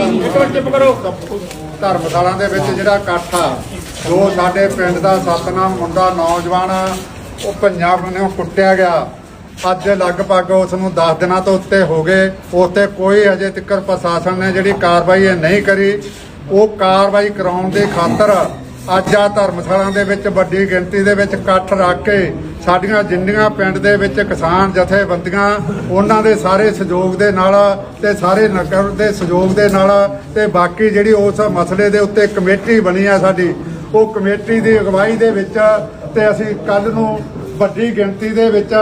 ਇੱਕ ਮਿੰਟ ਚੁੱਪ ਕਰੋ। ਧਰਮਸ਼ਾਲਾ ਦੇ ਵਿੱਚ ਜਿਹੜਾ ਇਕੱਠ ਆ ਜੋ ਸਾਡੇ ਪਿੰਡ ਦਾ ਸਤਨਾਮ ਮੁੰਡਾ ਨੌਜਵਾਨ ਉਹ ਪੰਜਾਬ ਨੇ ਕੁੱਟਿਆ ਗਿਆ। ਅੱਜ ਲਗਭਗ ਉਸ ਨੂੰ 10 ਦਿਨਾਂ ਤੋਂ ਉੱਤੇ ਹੋ ਗਏ। ਉੱਤੇ ਕੋਈ ਅਜੇ ਤੱਕ ਪ੍ਰਸ਼ਾਸਨ ਨੇ ਜਿਹੜੀ ਕਾਰਵਾਈ ਇਹ ਨਹੀਂ ਕਰੀ। ਉਹ ਕਾਰਵਾਈ ਕਰਾਉਣ ਦੇ ਖਾਤਰ ਅੱਜ ਆ ਧਰਮਸ਼ਾਲਾ ਦੇ ਵਿੱਚ ਵੱਡੀ ਗਿਣਤੀ ਦੇ ਵਿੱਚ ਇਕੱਠ ਰੱਖ ਕੇ ਸਾਡੀਆਂ ਜਿੰਨੀਆਂ ਪਿੰਡ ਦੇ ਵਿੱਚ ਕਿਸਾਨ ਜਥੇਬੰਦੀਆਂ, ਉਹਨਾਂ ਦੇ ਸਾਰੇ ਸਹਿਯੋਗ ਦੇ ਨਾਲ ਤੇ ਸਾਰੇ ਨਗਰ ਦੇ ਸਹਿਯੋਗ ਦੇ ਨਾਲ ਤੇ ਬਾਕੀ ਜਿਹੜੀ ਉਸ ਮਸਲੇ ਦੇ ਉੱਤੇ ਕਮੇਟੀ ਬਣੀ ਆ ਸਾਡੀ, ਉਹ ਕਮੇਟੀ ਦੀ ਅਗਵਾਈ ਦੇ ਵਿੱਚ ਤੇ ਅਸੀਂ ਕੱਲ ਨੂੰ ਵੱਡੀ ਗਿਣਤੀ ਦੇ ਵਿੱਚ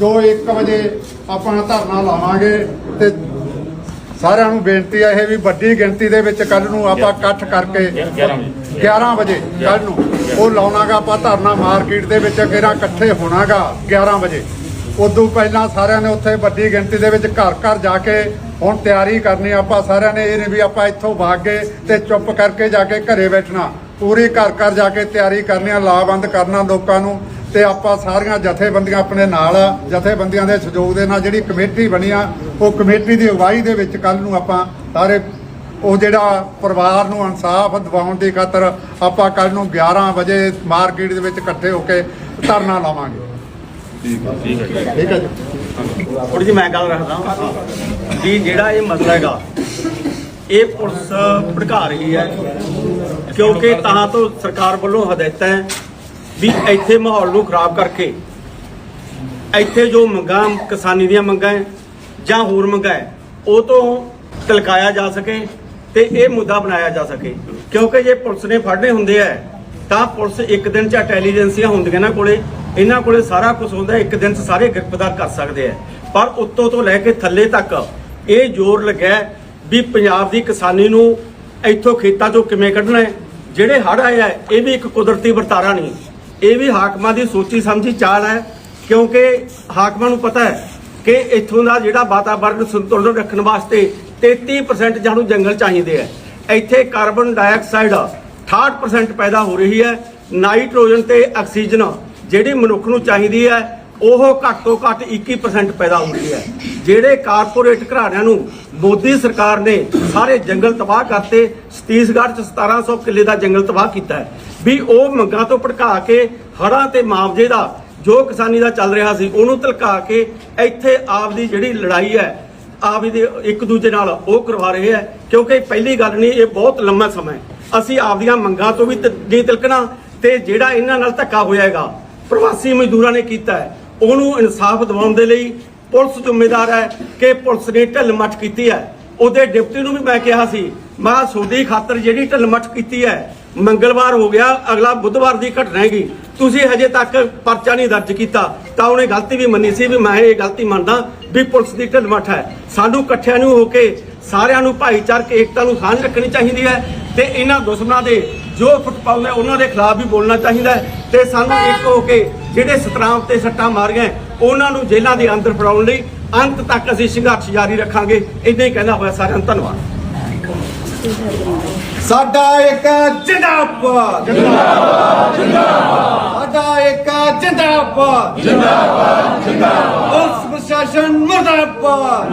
ਜੋ 1 ਵਜੇ ਆਪਣਾ ਧਰਨਾ ਲਾਵਾਂਗੇ ਤੇ ਸਾਰਿਆਂ ਨੂੰ ਬੇਨਤੀ ਹੈ ਇਹ ਵੀ ਵੱਡੀ ਗਿਣਤੀ ਦੇ ਵਿੱਚ ਕੱਲ ਨੂੰ ਆਪਾਂ ਇਕੱਠ ਕਰਕੇ 11 ਵਜੇ। ਕੱਲ ਨੂੰ ਉਹ ਲਾਉਣਾਗਾ ਆਪਾਂ ਧਰਨਾ ਮਾਰਕੀਟ ਦੇ ਵਿੱਚ ਕਿਹੜਾ ਇਕੱਠੇ ਹੋਣਾਗਾ 11 ਵਜੇ। ਉਦੋਂ ਪਹਿਲਾਂ ਸਾਰਿਆਂ ਨੇ ਉੱਥੇ ਵੱਡੀ ਗਿਣਤੀ ਦੇ ਵਿੱਚ ਘਰ ਘਰ ਜਾ ਕੇ ਹੁਣ ਤਿਆਰੀ ਕਰਨੀ ਆਪਾਂ ਸਾਰਿਆਂ ਨੇ ਇਹ ਨਹੀਂ ਵੀ ਆਪਾਂ ਇੱਥੋਂ ਭਾਗ ਗਏ ਤੇ ਚੁੱਪ ਕਰਕੇ ਜਾ ਕੇ ਘਰੇ ਬੈਠਣਾ। ਪੂਰੀ ਘਰ ਘਰ ਜਾ ਕੇ ਤਿਆਰੀ ਕਰਨੀ ਆ ਲਾਬੰਦ ਕਰਨਾ ਲੋਕਾਂ ਨੂੰ ਤੇ ਆਪਾਂ ਸਾਰੀਆਂ ਜਥੇਬੰਦੀਆਂ ਆਪਣੇ ਨਾਲ। ਜਥੇਬੰਦੀਆਂ ਦੇ ਸਹਿਯੋਗ ਦੇ ਨਾਲ ਜਿਹੜੀ ਕਮੇਟੀ ਬਣੀ ਆ ਉਹ ਕਮੇਟੀ ਦੀ ਅਗਵਾਈ ਦੇ ਵਿੱਚ ਕੱਲ ਨੂੰ ਆਪਾਂ ਸਾਰੇ ਉਹ ਜਿਹੜਾ ਪਰਿਵਾਰ ਨੂੰ ਇਨਸਾਫ ਦਿਵਾਉਣ ਦੀ ਖਾਤਰ ਆਪਾਂ ਕੱਲ ਨੂੰ 11 ਵਜੇ ਮਾਰਕੀਟ ਦੇ ਵਿੱਚ ਇਕੱਠੇ ਹੋ ਕੇ ਧਰਨਾ ਲਾਵਾਂਗੇ। ਠੀਕ ਹੈ ਠੀਕ ਹੈ। ਜੀ। ਥੋੜੀ ਜਿਹੀ ਮੈਂ ਗੱਲ ਰੱਖਦਾ ਵੀ ਜਿਹੜਾ ਇਹ ਮਸਲਾ ਹੈਗਾ ਇਹ ਪੁਲਿਸ ਭੜਕਾ ਰਹੀ ਹੈ। ਕਿਉਂਕਿ ਤਾਂ ਤੋਂ ਸਰਕਾਰ ਵੱਲੋਂ ਹਦਾਇਤਾਂ ਹੈ ਵੀ ਇੱਥੇ ਮਾਹੌਲ ਨੂੰ ਖਰਾਬ ਕਰਕੇ ਇੱਥੇ ਜੋ ਮੰਗਾਂ ਕਿਸਾਨੀ ਦੀਆਂ ਮੰਗਾਂ ਹੈ ਜਾਂ ਹੋਰ ਮੰਗਾਂ ਉਹ ਤੋਂ ਤਲਕਾਇਆ ਜਾ ਸਕੇ ਤੇ ਇਹ ਮੁੱਦਾ ਬਣਾਇਆ ਜਾ ਸਕੇ। ਕਿਉਂਕਿ ਜੇ ਪੁਲਿਸ ਨੇ ਫੜਨੇ ਹੁੰਦੇ ਆ, ਤਾਂ ਪੁਲਿਸ ਇੱਕ ਦਿਨ ਚ ਇੰਟੈਲੀਜੈਂਸੀਆਂ ਹੁੰਦੀਆਂ ਨਾ ਕੋਲੇ। ਇਹਨਾਂ ਕੋਲੇ ਸਾਰਾ ਕੁਝ ਹੁੰਦਾ, ਇੱਕ ਦਿਨ ਚ ਸਾਰੇ ਗ੍ਰਿਫਤਾਰ ਕਰ ਸਕਦੇ ਆ। ਪਰ ਉੱਤੋਂ ਤੋਂ ਲੈ ਕੇ ਥੱਲੇ ਤੱਕ ਇਹ ਜ਼ੋਰ ਲੱਗਾ ਵੀ ਪੰਜਾਬ ਦੀ ਕਿਸਾਨੀ ਨੂੰ ਇੱਥੋਂ ਖੇਤਾਂ ਚੋਂ ਕਿਵੇਂ ਕੱਢਣਾ ਹੈ? ਜਿਹੜੇ ਹੜ ਆਏ ਆ, ਇਹ ਵੀ ਇੱਕ ਕੁਦਰਤੀ ਵਰਤਾਰਾ ਨਹੀਂ। ਇਹ ਵੀ ਹਾਕਮਾਂ ਦੀ ਸੋਚੀ ਸਮਝੀ ਚਾਲ ਹੈ, ਕਿਉਂਕਿ ਹਾਕਮਾਂ ਨੂੰ ਪਤਾ ਹੈ ਕਿ ਇੱਥੋਂ ਦਾ ਜਿਹੜਾ ਵਾਤਾਵਰਣ ਸੰਤੁਲਨ ਰੱਖਣ ਵਾਸਤੇ 33% ਜਾਨੂੰ ਜੰਗਲ ਚਾਹੀਦੇ ਆ। ਇੱਥੇ ਕਾਰਬਨ ਡਾਈਆਕਸਾਈਡ 68% ਪੈਦਾ ਹੋ ਰਹੀ ਹੈ। ਨਾਈਟ੍ਰੋਜਨ ਤੇ ਆਕਸੀਜਨ ਜਿਹੜੀ ਮਨੁੱਖ ਨੂੰ ਚਾਹੀਦੀ ਹੈ, ਉਹ ਘੱਟ ਤੋਂ ਘੱਟ 21% ਪੈਦਾ ਹੋ ਰਹੀ ਹੈ। ਜਿਹੜੇ ਕਾਰਪੋਰੇਟ ਘਰਾਣਿਆਂ ਨੂੰ ਮੋਦੀ ਸਰਕਾਰ ਨੇ ਸਾਰੇ ਜੰਗਲ ਤਬਾਹ ਕਰਤੇ ਛੱਤੀਸਗੜ੍ਹ ਚ 1700 ਕਿੱਲੇ ਦਾ ਜੰਗਲ ਤਬਾਹ ਕੀਤਾ ਹੈ। ਵੀ ਉਹ ਮੰਗਾਂ ਤੋਂ ਭੜਕਾ ਕੇ ਹੜ੍ਹਾਂ ਤੇ ਮੁਆਵਜ਼ੇ ਦਾ ਜੋ ਕਿਸਾਨੀ ਦਾ ਚੱਲ ਰਿਹਾ ਸੀ, ਉਹਨੂੰ ਧਲਕਾ ਕੇ ਇੱਥੇ ਆਪ ਦੀ ਜਿਹੜੀ ਲੜਾਈ ਹੈ, ਆਪ ਦੇ ਇੱਕ ਦੂਜੇ ਨਾਲ ਉਹ ਕਰਵਾ ਰਹੇ ਹੈ, ਕਿਉਂਕਿ ਪਹਿਲੀ ਗੱਲ ਨਹੀਂ, ਇਹ ਬਹੁਤ ਲੰਮਾ ਸਮਾਂ ਹੈ। ਅਸੀਂ ਆਪਦੀਆਂ ਮੰਗਾਂ ਤੋਂ ਵੀ ਨਹੀਂ ਤਿਲਕਣਾ ਤੇ ਜਿਹੜਾ ਇਹਨਾਂ ਨਾਲ ਧੱਕਾ ਹੋਇਆ ਹੈਗਾ, ਪ੍ਰਵਾਸੀ ਮਜ਼ਦੂਰਾਂ ਨੇ ਕੀਤਾ ਹੈ, ਉਹਨੂੰ ਇਨਸਾਫ ਦਿਵਾਉਣ ਦੇ ਲਈ ਪੁਲਿਸ ਜ਼ਿੰਮੇਦਾਰ ਹੈ ਕਿ ਪੁਲਿਸ ਨੇ ਢਿੱਲ ਮੱਠ ਕੀਤੀ ਹੈ। ਉਹਦੇ ਡਿਪਟੀ ਨੂੰ ਵੀ ਮੈਂ ਕਿਹਾ ਸੀ, ਮੈਂ ਕਿਹਾ ਤੁਹਾਡੀ ਖਾਤਰ ਜਿਹੜੀ ਢਿੱਲ ਮੱਠ ਕੀਤੀ ਹੈ ਮੰਗਲਵਾਰ ਹੋ ਗਿਆ, ਅਗਲਾ ਬੁੱਧਵਾਰ ਦੀ ਘਟਨਾ ਹੈਗੀ। ਤੁਸੀਂ ਹਜੇ ਤੱਕ ਪਰਚਾ ਨਹੀਂ ਦਰਜ ਕੀਤਾ। ਤਾਂ ਉਹਨੇ ਗਲਤੀ ਵੀ ਮੰਨੀ ਸੀ ਵੀ ਮੈਂ ਇਹ ਗਲਤੀ ਮੰਨਦਾ ਵੀ ਪੁਲਿਸ ਦੀ ਢਿੱਲ ਮੱਠ ਹੈ। ਸਾਨੂੰ ਇਕੱਠਿਆਂ ਨੂੰ ਹੋ ਕੇ ਸਾਰਿਆਂ ਨੂੰ ਭਾਈਚਾਰਕ ਏਕਤਾ ਨੂੰ ਸਾਂਝ ਰੱਖਣੀ ਚਾਹੀਦੀ ਹੈ ਤੇ ਇਹਨਾਂ ਦੁਸ਼ਮਣਾਂ ਦੇ ਜੋ ਫੁੱਟਪਾਲ ਨੇ ਉਹਨਾਂ ਦੇ ਖਿਲਾਫ ਵੀ ਬੋਲਣਾ ਚਾਹੀਦਾ ਹੈ ਤੇ ਸਾਨੂੰ ਇੱਕ ਹੋ ਕੇ ਜਿਹੜੇ ਸਤਰਾਮ ਤੇ ਸੱਟਾਂ ਮਾਰੀਆਂ ਉਹਨਾਂ ਨੂੰ ਜੇਲ੍ਹਾਂ ਦੇ ਅੰਦਰ ਫੜਾਉਣ ਲਈ ਅੰਤ ਤੱਕ ਅਸੀਂ ਸੰਘਰਸ਼ ਜਾਰੀ ਰੱਖਾਂਗੇ। ਇਦਾਂ ਹੀ ਕਹਿੰਦਾ ਹੋਇਆ ਸਾਰਿਆਂ ਨੂੰ। ਧੰਨਵਾਦ। ਸਾਡਾ ਇੱਕ ਜਿੰਦਾਬਾਦ। ਜਿੰਦਾਬਾਦ ਜਿੰਦਾਬਾਦ ਸਾਡਾ ਇੱਕ ਜਿੰਦਾਬਾਦ। ਜਿੰਦਾਬਾਦ ਜਿੰਦਾਬਾਦ। ਪੁਲਿਸ ਪ੍ਰਸ਼ਾਸਨ ਮੁਰਦਾਬਾਦ।